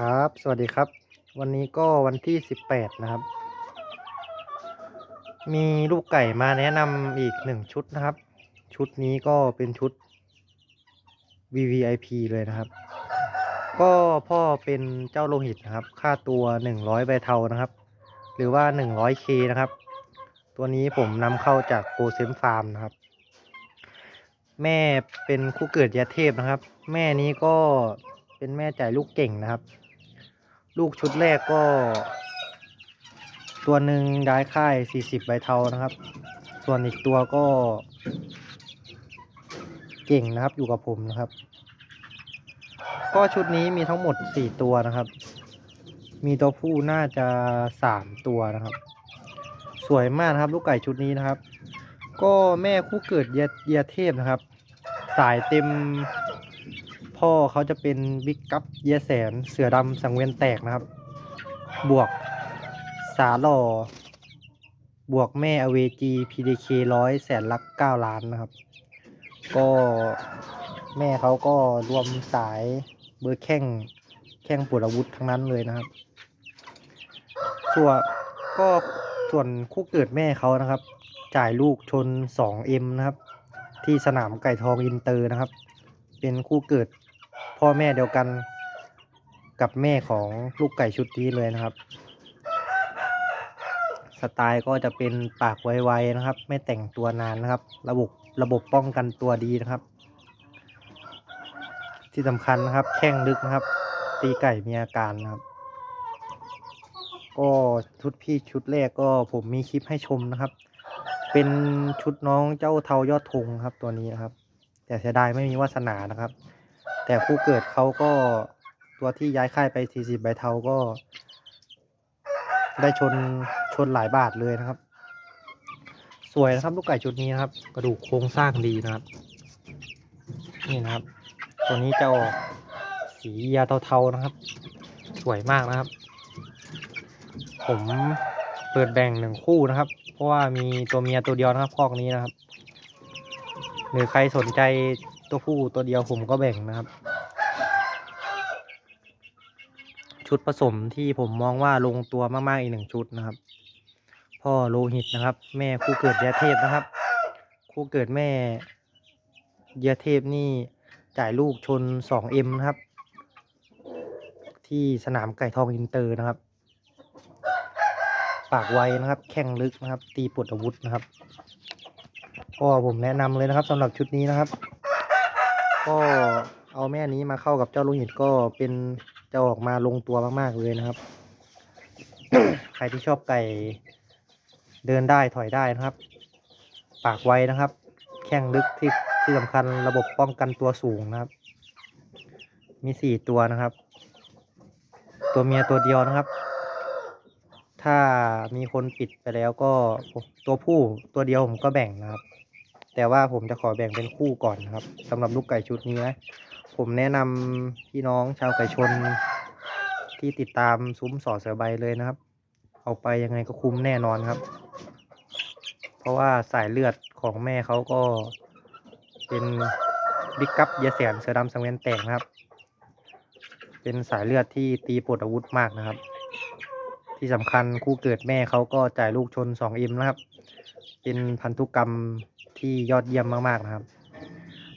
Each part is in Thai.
ครับ สวัสดีครับ วันนี้ก็วันที่ 18 นะครับ มีลูกไก่มาแนะนำอีกหนึ่งชุดนะครับ ชุดนี้ก็เป็นชุด VVIP เลยนะครับ ก็พ่อเป็นเจ้าโลหิตนะครับ ค่าตัว 100ใบเทานะครับ หรือว่า 100K นะครับ ตัวนี้ผมนำเข้าจากโกเซมฟาร์มนะครับ แม่เป็นคู่เกิดยาเทพนะครับ แม่นี้ก็เป็นแม่จ่ายลูกเก่งนะครับ ลูกชุดแรกก็ ตัวหนึ่งย้ายค่าย 40 ใบเทานะครับ ส่วนอีกตัวก็ เก่งนะครับอยู่กับผมนะครับ ก็ชุดนี้มีทั้งหมด 4 ตัวนะครับ มีตัวผู้น่าจะ 3 ตัวนะครับ สวยมากนะครับ ลูกไก่ชุดนี้นะครับ ก็แม่คู่เกิดเยเยเทพนะครับ สายเต็ม พ่อเขาจะเป็นบิ๊กกัปเยแสนเสือดำสังเวียนแตกนะครับ บวกสาหล่อบวกแม่อเวจีพีดีเคร้อยแสนลักเก้าล้านนะครับ ก็แม่เขาก็รวมสายเบอร์แข้งแข้งปวดอาวุธทั้งนั้นเลยนะครับ ส่วนก็ส่วนคู่เกิดแม่เขานะครับ จ่ายลูกชน 2M นะครับ ที่สนามไก่ทองอินเตอร์นะครับ เป็นคู่เกิด พ่อแม่เดียวกันกับแม่ของลูกไก่ชุดนี้เลยนะครับ สไตล์ก็จะเป็นปากไวๆนะครับ ไม่แต่งตัวนานนะครับ ระบบระบบป้องกันตัวดีนะครับ ที่สำคัญนะครับแข้งลึกนะครับ ตีไก่มีอาการนะครับ ก็ชุดพี่ชุดแรกก็ผมมีคลิปให้ชมนะครับ เป็นชุดน้องเจ้าเทายอดธงครับตัวนี้นะครับ แต่เสียดายไม่มีวาสนานะครับ แต่คู่เกิดเขาก็ตัวที่ย้ายค่ายไป 40 ใบเทาก็ ได้ชนชนหลายบาทเลยนะครับ สวยนะครับลูกไก่ชุดนี้นะครับ กระดูกโครงสร้างดีนะครับ นี่นะครับ ตัวนี้จะออกสียาเทาๆนะครับ สวยมากนะครับ ผมเปิดแบ่งหนึ่งคู่นะครับ เพราะว่ามีตัวเมียตัวเดียวนะครับคอกนี้นะครับ หรือใครสนใจ ตัวผู้ตัวเดียวผมก็แบ่งนะครับ ชุดผสมที่ผมมองว่าลงตัวมากๆอีกหนึ่งชุดนะครับ พ่อโลหิตนะครับ แม่คู่เกิดยาเทพนะครับ คู่เกิดแม่ยาเทพนี่จ่ายลูกชน 2M นะครับ ที่สนามไก่ทองอินเตอร์นะครับ ปากไวนะครับ แข้งลึกนะครับ ตีปลดอาวุธนะครับก็ผมแนะนำเลยนะครับสำหรับชุดนี้นะครับ ก็เอาแม่นี้มาเข้ากับเจ้าลูกหินก็เป็นจะออกมาลงตัวมาก ๆ เลยนะครับ ใครที่ชอบไก่เดินได้ถอยได้นะครับ ปากไวนะครับ แข้งลึกที่ที่สำคัญระบบป้องกันตัวสูงนะครับ มีสี่ตัวนะครับ ตัวเมียตัวเดียวนะครับ ถ้ามีคนปิดไปแล้วก็ตัวผู้ตัวเดียวผมก็แบ่งนะครับ แต่ว่าผมจะขอแบ่งเป็นคู่ก่อนนะครับสำหรับลูกไก่ชุดนี้นะผมแนะนำพี่น้องชาวไก่ชน ที่ติดตามซุ้มสอเสือใบเลยนะครับ เอาไปยังไงก็คุ้มแน่นอนครับ เพราะว่าสายเลือดของแม่เขาก็เป็นบิ๊กกัปเยแสนเสือดำสังเวียนแตกนะครับ เป็นสายเลือดที่ตีปลดอาวุธมากนะครับ ที่สำคัญคู่เกิดแม่เขาก็จ่ายลูกชน 2M นะครับ เป็นพันธุกรรม ที่ยอดเยี่ยมมาก ๆ นะครับ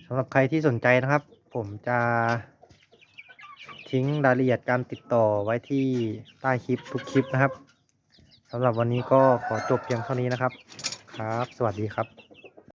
สำหรับใครที่สนใจนะครับ ผมจะทิ้งรายละเอียดการติดต่อไว้ที่ใต้คลิปทุกคลิปนะครับสำหรับวันนี้ก็ขอจบเพียงเท่านี้นะครับ ครับ สวัสดีครับ